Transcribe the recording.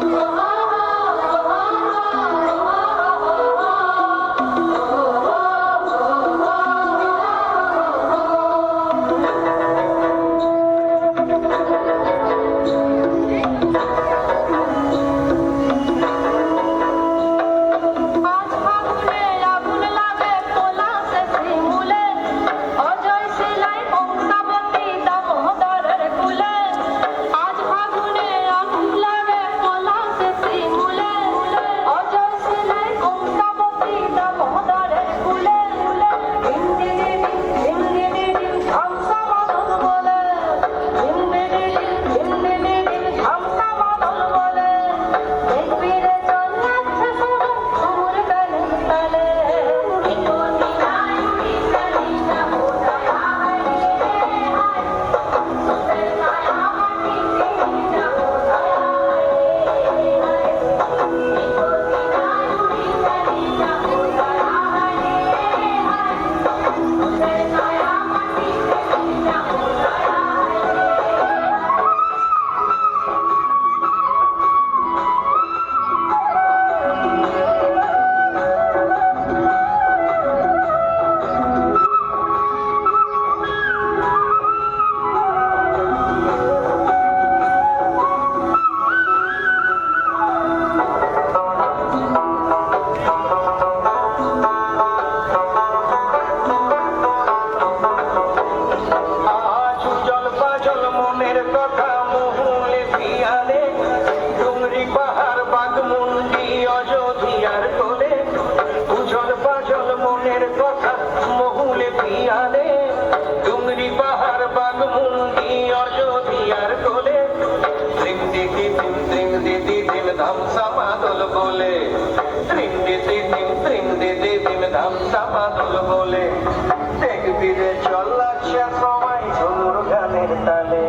Thank. বলে। ত্রিন্ডি দিদিম ত্রিন্ডি দিদিম ধাম চাপাদল বলে। দেখবি রে চল সময় ঝুমুর গানের তালে।